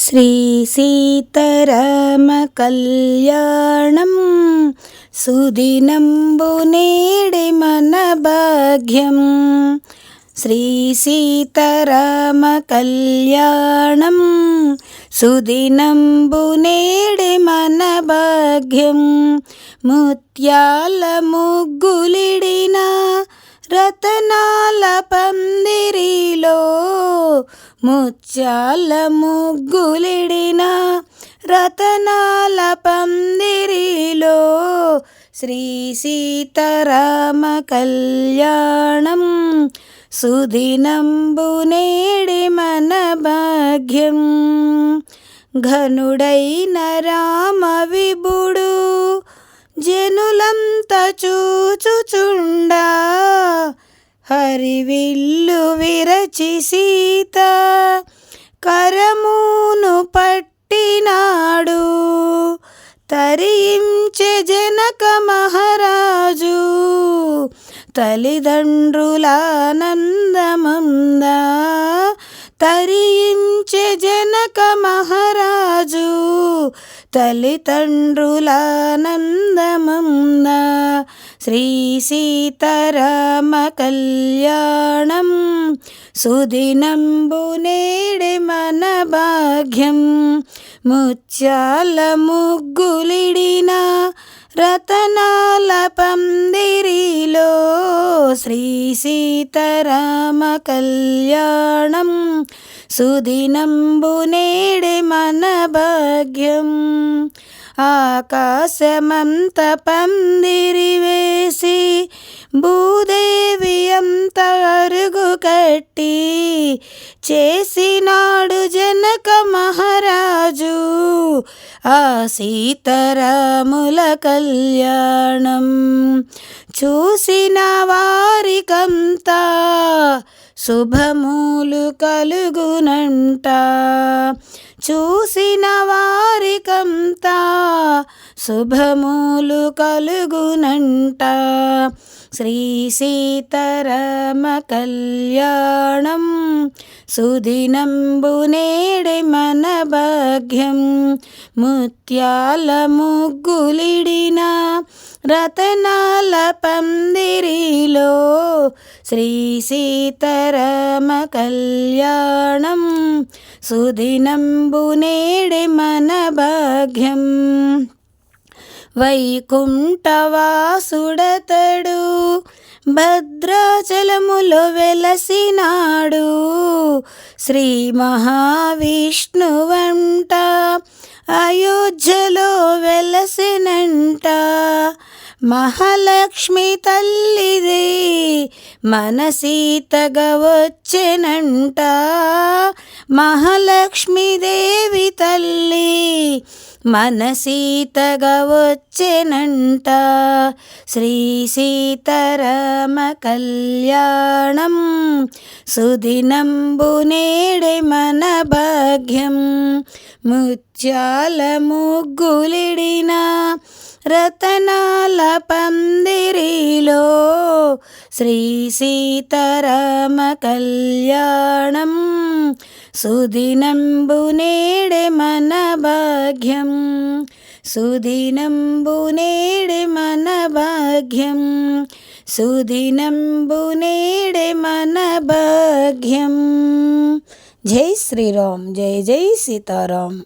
శ్రీ సీతారామ కళ్యాణం సుదినంబు నేడి మన భాగ్యం శ్రీ సీతారామ కళ్యాణం సుదినంబు నేడి మన భాగ్యం ముత్యాల ముగ్గులిడిన రతనాల పందిరిలో ముత్యాల ముగ్గులిడిన రతనాల పందిరిలో శ్రీ సీతారామ కళ్యాణం సుదినంబు నేడి మన భాగ్యం ఘనుడైన రామ విభుడు జనులంత చూచుచుండా హరివిల్లు విరచి సీత కరమును పట్టినాడు. తరించె జనక మహారాజు తల్లిదండ్రులానందమంద తరించె జనక మహారాజు తల్లిదండ్రులానందమందా శ్రీ సీతారామ కళ్యాణం. సుదినంబు నేడి మన భాగ్యం ముత్యాల ముగ్గులిడిన రతనాల పందిరిలో శ్రీ సీతారామ కళ్యాణం. సుదినంబు నేడి మన భాగ్యం. ఆకాశమంత పందిరి వేసి భూదేవి అంత అరుగు కట్టి చేసినాడు జనక మహారాజు. ఆ సీతరాముల కళ్యాణం చూసిన వారికంతా శుభములు కలుగునంట. చూసిన వారికంతా శుభములు కలుగునంట. శ్రీ సీతారామ కళ్యాణం సుదినంబునేడి మన భాగ్యం ముత్యాల ముగ్గులిడిన రతనాల పందిరిలో శ్రీ సీతరమ కళ్యాణం సుదినంబునేడి మన భాగ్యం వైకుంఠవాసుడతడు భద్రాచలములో వెలసినాడు. శ్రీ మహావిష్ణువంట అయోధ్యలో వెలసినంట. మహాలక్ష్మి తల్లిది మన సీతగా వచ్చెనంట మహాలక్ష్మీదేవి తల్లి మన సీతగా వచ్చెనంట శ్రీ సీతారామ కళ్యాణం సుదినంబు నేడే మన భాగ్యం. ముత్యాల ముగ్గులిడిన రతనాల పందిరిలో శ్రీ సీతారామ కళ్యాణం సుదినంబు నేడే మన భాగ్యం. సుదినంబు నేడే మన భాగ్యం. సుదినంబు నేడే మన భాగ్యం. జై శ్రీరామ్ జై జై సీతారాం.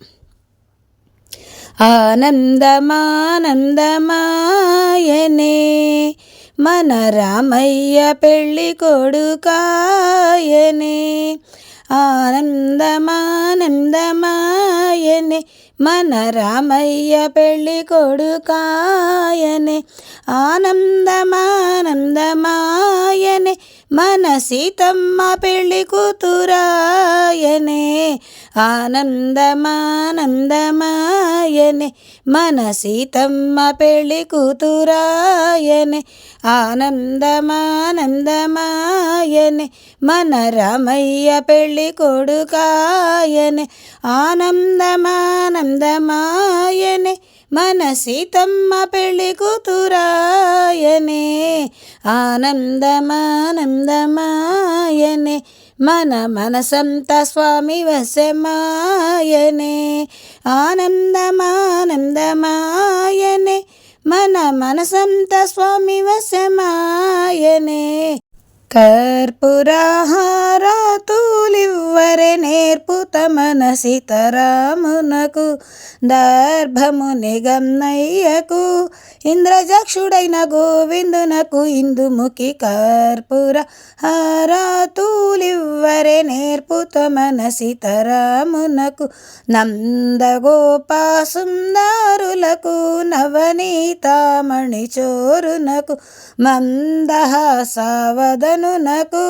ఆనందమానందమాయనే మన రామయ్య పెళ్ళి కొడుకాయనే. ఆనందమానందమాయనే మన రామయ్య పెళ్ళి కొడుకాయనే. ఆనందమానందమాయనే. మన సీతమ్మ పెళ్ళి కూతురాయనే. ఆనందమానందమాయనే. మన సీతమ్మ పెళ్ళి కూతురాయనే. ఆనందమానందమాయనే. మన రామయ్య పెళ్ళి కొడుకాయనే. ఆనందమానం ఆనందమానందమాయనే మన సీతమ్మ పెళ్ళి కూతురాయనే. ఆనందమానందమాయనే మన మనసంత స్వామి వశమాయనే. ఆనందమానందమాయనే మన మనసంత స్వామి వశమాయనే. కర్పురాహారాతులివ్వరే నేర్పు మన సీతారామునకు దర్భము నిగమ్నయ్యకు ఇంద్రజక్షుడైన గోవిందునకు ఇందుముఖి కర్పూర హారాతులివ్వరే నేర్పు మన సీతారామునకు నందగోపా నవనీతామణి చోరునకు నాకు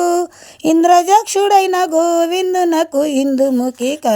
ఇంద్రజక్షుడైన గోవిందునకు ఇందుముఖి క